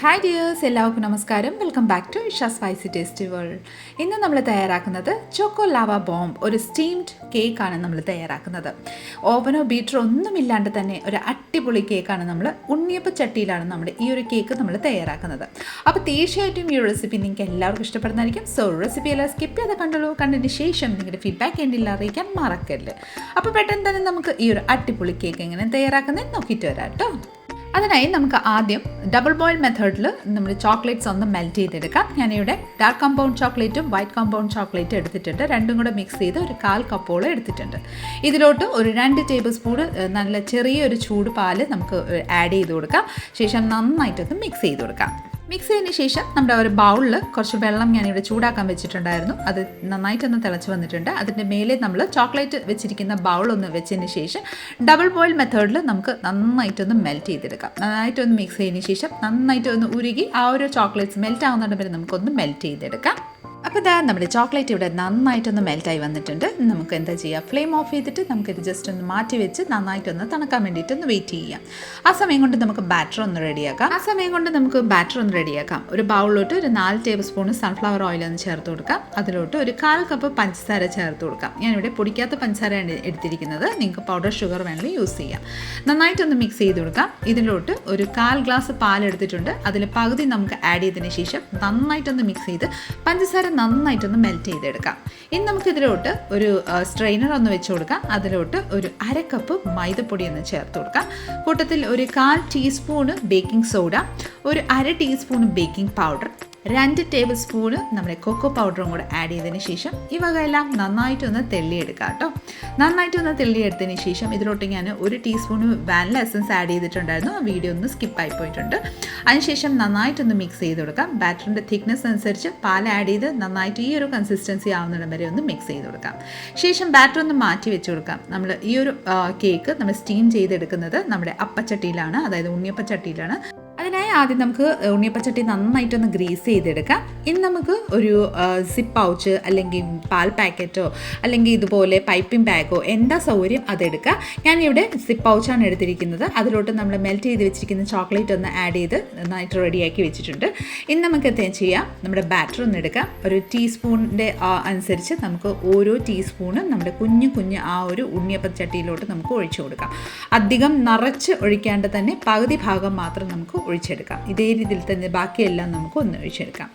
Hi dears എല്ലാവർക്കും നമസ്കാരം. Welcome back to Isha spicy tasty world ഇന്ന് നമ്മൾ തയ്യാറാക്കുന്നത് ചോക്കോ ലാവ ബോംബ് ഒരു സ്റ്റീംഡ് കേക്കാണ് നമ്മൾ തയ്യാറാക്കുന്നത്. ഓവനോ ബീറ്ററോ ഒന്നുമില്ലാണ്ട് തന്നെ ഒരു അടിപൊളി കേക്കാണ് നമ്മൾ ഉണ്ണിയപ്പ ചട്ടിയിലാണ് നമ്മുടെ ഈ ഒരു കേക്ക് നമ്മൾ തയ്യാറാക്കുന്നത്. അപ്പോൾ തീർച്ചയായിട്ടും ഈ റെസിപ്പി നിങ്ങൾക്ക് എല്ലാവർക്കും ഇഷ്ടപ്പെടുന്നതായിരിക്കും. സോ റെസിപ്പി എല്ലാം സ്കിപ്പ് ചെയ്ത് കണ്ടല്ലോ കണ്ടതിന് ശേഷം നിങ്ങളുടെ ഫീഡ്ബാക്ക് എന്നിൽ അറിയിക്കാൻ മറക്കരുത്. അപ്പോൾ പെട്ടെന്ന് തന്നെ നമുക്ക് ഈ ഒരു അടിപൊളി കേക്ക് എങ്ങനെ തയ്യാറാക്കുന്നത് നോക്കിയിട്ട് വരാം കേട്ടോ. അതിനായി നമുക്ക് ആദ്യം ഡബിൾ ബോയിൽ മെത്തേഡിൽ നമ്മൾ ചോക്ലേറ്റ്സ് ഒന്ന് മെൽറ്റ് ചെയ്തെടുക്കാം. ഞാനിവിടെ ഡാർക്ക് കമ്പൗണ്ട് ചോക്ലേറ്റും വൈറ്റ് കമ്പൗണ്ട് ചോക്ലേറ്റും എടുത്തിട്ടുണ്ട്. രണ്ടും കൂടെ മിക്സ് ചെയ്ത് ഒരു കാൽ കപ്പോളം എടുത്തിട്ടുണ്ട്. ഇതിലോട്ട് ഒരു രണ്ട് ടേബിൾ സ്പൂൺ നല്ല ചെറിയൊരു ചൂട് പാൽ നമുക്ക് ആഡ് ചെയ്ത് കൊടുക്കാം. ശേഷം നന്നായിട്ടൊന്ന് മിക്സ് ചെയ്ത് കൊടുക്കാം. മിക്സ് ചെയ്തതിന് ശേഷം നമ്മുടെ ഒരു ബൗളിൽ കുറച്ച് വെള്ളം ഞാനിവിടെ ചൂടാക്കാൻ വെച്ചിട്ടുണ്ടായിരുന്നു. അത് നന്നായിട്ടൊന്ന് തിളച്ച് വന്നിട്ടുണ്ട്. അതിന്റെ മേലെ നമ്മൾ ചോക്ലേറ്റ് വെച്ചിരിക്കുന്ന ബൗൾ ഒന്ന് വെച്ചതിന് ശേഷം ഡബിൾ ബോയിൽ മെത്തേഡിൽ നമുക്ക് നന്നായിട്ടൊന്ന് മെൽറ്റ് ചെയ്തെടുക്കാം. നന്നായിട്ടൊന്ന് മിക്സ് ചെയ്തതിന് ശേഷം നന്നായിട്ടൊന്ന് ഉരുകി ആ ഒരു ചോക്ലേറ്റ്സ് മെൽറ്റ് ആവുന്നുണ്ടെങ്കിൽ നമുക്കൊന്ന് മെൽറ്റ് ചെയ്തെടുക്കാം. അപ്പോൾ ഇതാ നമ്മുടെ ചോക്ലേറ്റ് ഇവിടെ നന്നായിട്ടൊന്ന് മെൽറ്റായി വന്നിട്ടുണ്ട്. നമുക്ക് എന്താ ചെയ്യുക ഫ്ലെയിം ഓഫ് ചെയ്തിട്ട് നമുക്കിത് ജസ്റ്റ് ഒന്ന് മാറ്റി വെച്ച് നന്നായിട്ടൊന്ന് തണുക്കാൻ വേണ്ടിയിട്ട് ഒന്ന് വെയിറ്റ് ചെയ്യാം. ആ സമയം കൊണ്ട് നമുക്ക് ബാറ്റർ ഒന്ന് റെഡിയാക്കാം ആ സമയം കൊണ്ട് നമുക്ക് ബാറ്റർ ഒന്ന് റെഡിയാക്കാം ഒരു ബൗളിലോട്ട് ഒരു നാല് ടേബിൾ സ്പൂൺ സൺഫ്ലവർ ഓയിൽ ഒന്ന് ചേർത്ത് കൊടുക്കാം. അതിലോട്ട് ഒരു കാൽ കപ്പ് പഞ്ചസാര ചേർത്ത് കൊടുക്കാം. ഞാനിവിടെ പൊടിക്കാത്ത പഞ്ചസാരയാണ് എടുത്തിരിക്കുന്നത്. നിങ്ങൾക്ക് പൗഡർ ഷുഗർ വേണമെങ്കിൽ യൂസ് ചെയ്യാം. നന്നായിട്ടൊന്ന് മിക്സ് ചെയ്ത് കൊടുക്കാം. ഇതിലോട്ട് ഒരു കാൽ ഗ്ലാസ് പാൽ എടുത്തിട്ടുണ്ട് അതിൽ പകുതി നമുക്ക് ആഡ് ചെയ്തതിന് ശേഷം നന്നായിട്ടൊന്ന് മിക്സ് ചെയ്ത് പഞ്ചസാര നന്നായിട്ടൊന്ന് മെൽറ്റ് ചെയ്തെടുക്കാം. ഇനി നമുക്കിതിലോട്ട് ഒരു സ്ട്രെയിനർ ഒന്ന് വെച്ച് കൊടുക്കാം. അതിലോട്ട് ഒരു അര കപ്പ് മൈദപ്പൊടി ഒന്ന് ചേർത്ത് കൊടുക്കാം. കൂട്ടത്തിൽ ഒരു കാൽ ടീസ്പൂണ് ബേക്കിംഗ് സോഡ ഒരു അര ടീസ്പൂൺ ബേക്കിംഗ് പൗഡർ രണ്ട് ടേബിൾ സ്പൂണ് നമ്മുടെ കൊക്കോ പൗഡറും കൂടെ ആഡ് ചെയ്തതിന് ശേഷം ഈ വകയെല്ലാം നന്നായിട്ടൊന്ന് തെള്ളിയെടുക്കാം കേട്ടോ. നന്നായിട്ടൊന്ന് തെള്ളിയെടുത്തതിന് ശേഷം ഇതിലോട്ട് ഞാൻ ഒരു ടീസ്പൂൺ വാനില എസൻസ് ആഡ് ചെയ്തിട്ടുണ്ടായിരുന്നു. ആ വീഡിയോ ഒന്ന് സ്കിപ്പായി പോയിട്ടുണ്ട്. അതിനുശേഷം നന്നായിട്ടൊന്ന് മിക്സ് ചെയ്ത് കൊടുക്കാം. ബാറ്ററിന്റെ തിക്നെസ് അനുസരിച്ച് പാൽ ആഡ് ചെയ്ത് നന്നായിട്ട് ഈ ഒരു കൺസിസ്റ്റൻസി ആവുന്നിടം വരെ ഒന്ന് മിക്സ് ചെയ്ത് കൊടുക്കാം. ശേഷം ബാറ്റർ ഒന്ന് മാറ്റി വെച്ച് കൊടുക്കാം. നമ്മൾ ഈ ഒരു കേക്ക് നമ്മൾ സ്റ്റീം ചെയ്തെടുക്കുന്നത് നമ്മുടെ അപ്പച്ചട്ടിയിലാണ്. അതായത് ഉണ്ണിയപ്പച്ചട്ടിയിലാണ്. അതിനായി ആദ്യം നമുക്ക് ഉണ്ണിയപ്പച്ചട്ടി നന്നായിട്ടൊന്ന് ഗ്രീസ് ചെയ്തെടുക്കാം. ഇനി നമുക്ക് ഒരു സിപ്പ് പൗച്ച് അല്ലെങ്കിൽ പാൽ പാക്കറ്റോ അല്ലെങ്കിൽ ഇതുപോലെ പൈപ്പിംഗ് ബാഗോ എന്താ സൗകര്യം അതെടുക്കുക ഞാനിവിടെ സിപ്പ് പൗച്ചാണ് എടുത്തിരിക്കുന്നത്. അതിലോട്ട് നമ്മൾ മെൽറ്റ് ചെയ്ത് വെച്ചിരിക്കുന്ന ചോക്ലേറ്റ് ഒന്ന് ആഡ് ചെയ്ത് നന്നായിട്ട് റെഡിയാക്കി വെച്ചിട്ടുണ്ട്. ഇനി നമുക്ക് എന്താ ചെയ്യാം? നമ്മുടെ ബാറ്റർ ഒന്ന് എടുക്കാം. ഒരു ടീസ്പൂണിന്റെ അനുസരിച്ച് നമുക്ക് ഓരോ ടീസ്പൂണും നമ്മുടെ കുഞ്ഞു കുഞ്ഞു ആ ഒരു ഉണ്ണിയപ്പച്ചട്ടിയിലോട്ട് നമുക്ക് ഒഴിച്ചു കൊടുക്കാം. അധികം നിറച്ച് ഒഴിക്കാണ്ട് തന്നെ പകുതി ഭാഗം മാത്രം നമുക്ക് ഒഴിച്ചെടുക്കാം. ഇതേ രീതിയിൽ തന്നെ ബാക്കിയെല്ലാം നമുക്ക് ഒന്ന് ഒഴിച്ചെടുക്കാം.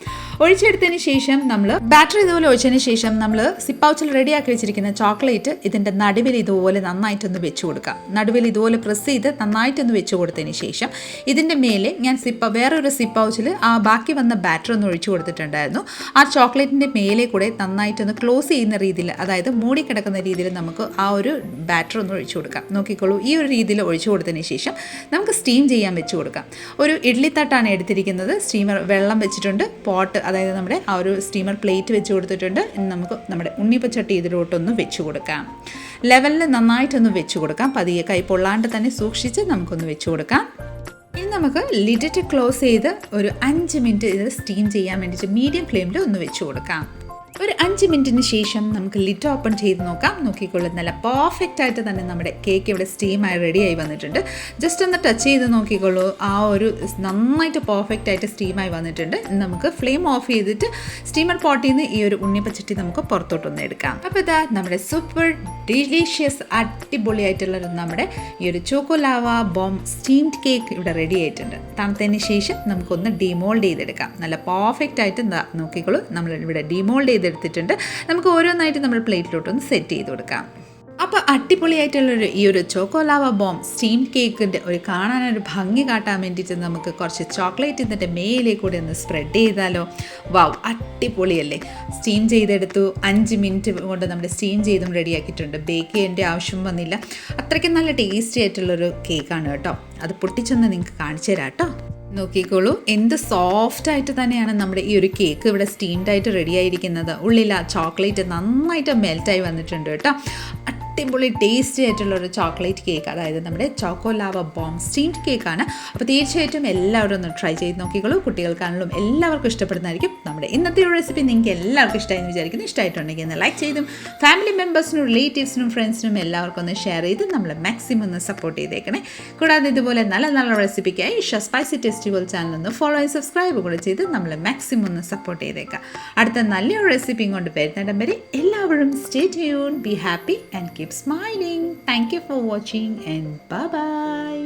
ഒഴിച്ചെടുത്തതിന് ശേഷം നമ്മൾ ബാറ്ററി ഇതുപോലെ ഒഴിച്ചതിന് ശേഷം നമ്മൾ സിപ്പൗച്ചിൽ റെഡിയാക്കി വെച്ചിരിക്കുന്ന ചോക്ലേറ്റ് ഇതിന്റെ നടുവിൽ ഇതുപോലെ നന്നായിട്ടൊന്ന് വെച്ച് കൊടുക്കാം. നടുവിൽ ഇതുപോലെ പ്രസ് ചെയ്ത് നന്നായിട്ടൊന്ന് വെച്ച് കൊടുത്തതിന് ശേഷം ഇതിന്റെ മേലെ ഞാൻ സിപ്പ വേറൊരു സിപ്പൗച്ചിൽ ആ ബാക്കി വന്ന ബാറ്റർ ഒന്ന് ഒഴിച്ചു കൊടുത്തിട്ടുണ്ടായിരുന്നു. ആ ചോക്ലേറ്റിന്റെ മേലെ കൂടെ നന്നായിട്ടൊന്ന് ക്ലോസ് ചെയ്യുന്ന രീതിയിൽ അതായത് മൂടിക്കിടക്കുന്ന രീതിയിൽ നമുക്ക് ആ ഒരു ബാറ്റർ ഒന്ന് ഒഴിച്ചു കൊടുക്കാം. നോക്കിക്കോളൂ ഈ ഒരു രീതിയിൽ ഒഴിച്ചു കൊടുത്തതിന് ശേഷം നമുക്ക് സ്റ്റീം ചെയ്യാൻ വെച്ച് കൊടുക്കാം. ഒരു ഇഡ്ലിത്തട്ടാണ് എടുത്തിരിക്കുന്നത്. സ്റ്റീമർ വെള്ളം വെച്ചിട്ടുണ്ട്. പോട്ട് അതായത് നമ്മുടെ ആ ഒരു സ്റ്റീമർ പ്ലേറ്റ് വെച്ച് കൊടുത്തിട്ടുണ്ട്. നമുക്ക് നമ്മുടെ ഉണ്ണിപ്പച്ചട്ടി ഇതിലോട്ടൊന്ന് വെച്ച് കൊടുക്കാം. ലെവലിൽ നന്നായിട്ടൊന്ന് വെച്ച് കൊടുക്കാം. പതിയെ കൈ പൊള്ളാണ്ട് തന്നെ സൂക്ഷിച്ച് നമുക്കൊന്ന് വെച്ച് കൊടുക്കാം. ഇനി നമുക്ക് ലിഡിറ്റ് ക്ലോസ് ചെയ്ത് ഒരു അഞ്ച് മിനിറ്റ് ഇത് സ്റ്റീം ചെയ്യാൻ വേണ്ടിയിട്ട് മീഡിയം ഫ്ലെയിമിൽ ഒന്ന് വെച്ച് കൊടുക്കാം. ഒരു അഞ്ച് മിനിറ്റിന് ശേഷം നമുക്ക് ലിറ്റ് ഓപ്പൺ ചെയ്ത് നോക്കാം. നോക്കിക്കൊള്ളു നല്ല പെർഫെക്റ്റ് ആയിട്ട് തന്നെ നമ്മുടെ കേക്ക് ഇവിടെ സ്റ്റീമായി റെഡിയായി വന്നിട്ടുണ്ട്. ജസ്റ്റ് ഒന്ന് ടച്ച് ചെയ്ത് നോക്കിക്കൊള്ളൂ. ആ ഒരു നന്നായിട്ട് പെർഫെക്റ്റ് ആയിട്ട് സ്റ്റീമായി വന്നിട്ടുണ്ട്. നമുക്ക് ഫ്ലെയിം ഓഫ് ചെയ്തിട്ട് സ്റ്റീമർ പോട്ടിൽ നിന്ന് ഈ ഒരു ഉണ്ണിപ്പച്ചട്ടി നമുക്ക് പുറത്തോട്ടൊന്ന് എടുക്കാം. അപ്പോൾ ഇതാ നമ്മുടെ സൂപ്പർ ഡിലീഷ്യസ് അടിപൊളിയായിട്ടുള്ള നമ്മുടെ ഈ ഒരു choco lava bomb steamed cake ഇവിടെ റെഡി ആയിട്ടുണ്ട്. തണുത്തതിന് ശേഷം നമുക്കൊന്ന് ഡിമോൾഡ് ചെയ്തെടുക്കാം. നല്ല പെർഫെക്റ്റ് ആയിട്ട് നോക്കിക്കോളൂ നമ്മൾ ഇവിടെ ഡിമോൾഡ് ചെയ്തെടുത്തിട്ടുണ്ട് നമുക്ക് ഓരോന്നായിട്ട് നമ്മൾ പ്ലേറ്റിലോട്ട് ഒന്ന് സെറ്റ് ചെയ്ത് കൊടുക്കാം. അപ്പോൾ അടിപൊളിയായിട്ടുള്ളൊരു ഈ ഒരു ചോക്കോലാവ ബോം സ്റ്റീം കേക്കിന്റെ ഒരു കാണാനൊരു ഭംഗി കാട്ടാൻ വേണ്ടിയിട്ട് നമുക്ക് കുറച്ച് ചോക്ലേറ്റ് ഇതിന്റെ മേലെ കൂടി ഒന്ന് സ്പ്രെഡ് ചെയ്താലോ? വാവ് അടിപൊളിയല്ലേ. സ്റ്റീം ചെയ്തെടുത്തു. അഞ്ച് മിനിറ്റ് കൊണ്ട് നമ്മുടെ സ്റ്റീം ചെയ്തും റെഡിയാക്കിയിട്ടുണ്ട്. ബേക്ക് ചെയ്യേണ്ട ആവശ്യം വന്നില്ല. അത്രയ്ക്കും നല്ല ടേസ്റ്റി ആയിട്ടുള്ളൊരു കേക്കാണ് കേട്ടോ. അത് പൊട്ടിച്ചൊന്ന് നിങ്ങൾക്ക് കാണിച്ചു തരാം കേട്ടോ. നോക്കിക്കോളൂ. എന്ത് സോഫ്റ്റ് ആയിട്ട് തന്നെയാണ് നമ്മുടെ ഈ ഒരു കേക്ക് ഇവിടെ സ്റ്റീംഡായിട്ട് റെഡി ആയിരിക്കുന്നത്. ഉള്ളിൽ ആ ചോക്ലേറ്റ് നന്നായിട്ട് മെൽറ്റായി വന്നിട്ടുണ്ട് കേട്ടോ. അടിപൊളി ടേസ്റ്റി ആയിട്ടുള്ള ഒരു ചോക്ലേറ്റ് കേക്ക് അതായത് നമ്മുടെ ചോക്കോ ലാവ ബോം സ്റ്റീംഡ് കേക്കാണ് അപ്പോൾ തീർച്ചയായിട്ടും എല്ലാവരും ഒന്ന് ട്രൈ ചെയ്ത് നോക്കിക്കോളൂ. കുട്ടികൾക്കാണെങ്കിലും എല്ലാവർക്കും ഇഷ്ടപ്പെടുന്നതായിരിക്കും. നമ്മുടെ ഇന്നത്തെ റെസിപ്പി നിങ്ങൾക്ക് എല്ലാവർക്കും ഇഷ്ടമായി വിചാരിക്കുന്നു. ഇഷ്ടമായിട്ടുണ്ടെങ്കിൽ ഒന്ന് ലൈക്ക് ചെയ്തും ഫാമിലി മെമ്പേഴ്സിനും റിലേറ്റീവ്സിനും ഫ്രണ്ട്സിനും എല്ലാവർക്കും ഒന്ന് ഷെയർ ചെയ്ത് നമ്മൾ മാക്സിമം ഒന്ന് സപ്പോർട്ട് ചെയ്തേക്കണേ. കൂടാതെ ഇതുപോലെ നല്ല നല്ല റെസിപ്പിക്കായി ഇഷ സ്പൈസി ടെസ്റ്റിബിൾ ചാനൽ ഒന്ന് ഫോളോ ചെയ്ത് സബ്സ്ക്രൈബ് കൂടെ ചെയ്ത് നമ്മൾ മാക്സിമം ഒന്ന് സപ്പോർട്ട് ചെയ്തേക്കാം. അടുത്ത നല്ലൊരു റെസിപ്പിയും കൊണ്ട് വരുന്നിടം വരെ എല്ലാവരും stay tune be happy and keep smiling. Thank you for watching and bye bye.